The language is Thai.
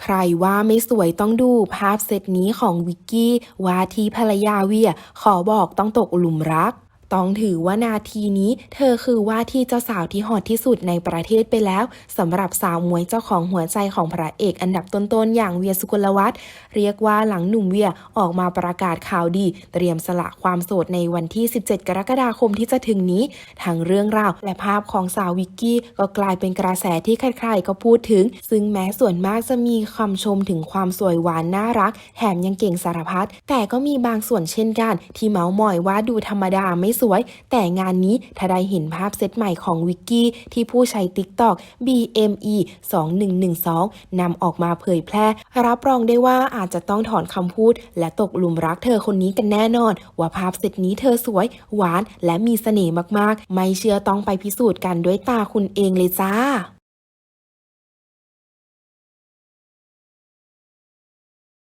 ใครว่าไม่สวยต้องดูภาพเซตนี้ของวิกกี้ว่าที่ภรรยาเวีย ขอบอกต้องตกหลุมรัก ต้องถือว่านาทีนี้ เธอคือว่าที่เจ้าสาวที่ฮอตที่สุดในประเทศไปแล้วสำหรับสาวมวยเจ้าของหัวใจของพระเอกอันดับต้นๆอย่างเวียสุกลวัฒน์เรียกว่าหลังหนุ่มเวียออกมาประกาศข่าวดี เตรียมสละความโสดในวันที่ 17 กรกฎาคมที่จะถึงนี้ทั้งเรื่องราวและภาพของสาววิกกี้ก็กลายเป็นกระแสที่ใครๆก็พูดถึง ซึ่งแม้ส่วนมากจะมีคำชมถึงความสวยหวานน่ารัก แถมยังเก่งสารพัดแต่ก็มีบางส่วนเช่นกัน ที่เมาส์มอยว่าดูธรรมดาไม่สวย แต่งานนี้ถ้าได้เห็นภาพเซตใหม่ของวิกกี้ที่ผู้ใช้ TikTok BME 2112นำออกมาเผยแพร่ รับรองได้ว่าอาจจะต้องถอนคำพูด และตกหลุมรักเธอคนนี้กันแน่นอน ว่าภาพเซตนี้เธอสวย หวาน และมีเสน่ห์มากๆ ไม่เชื่อต้องไปพิสูจน์กันด้วยตาคุณเองเลยจ้า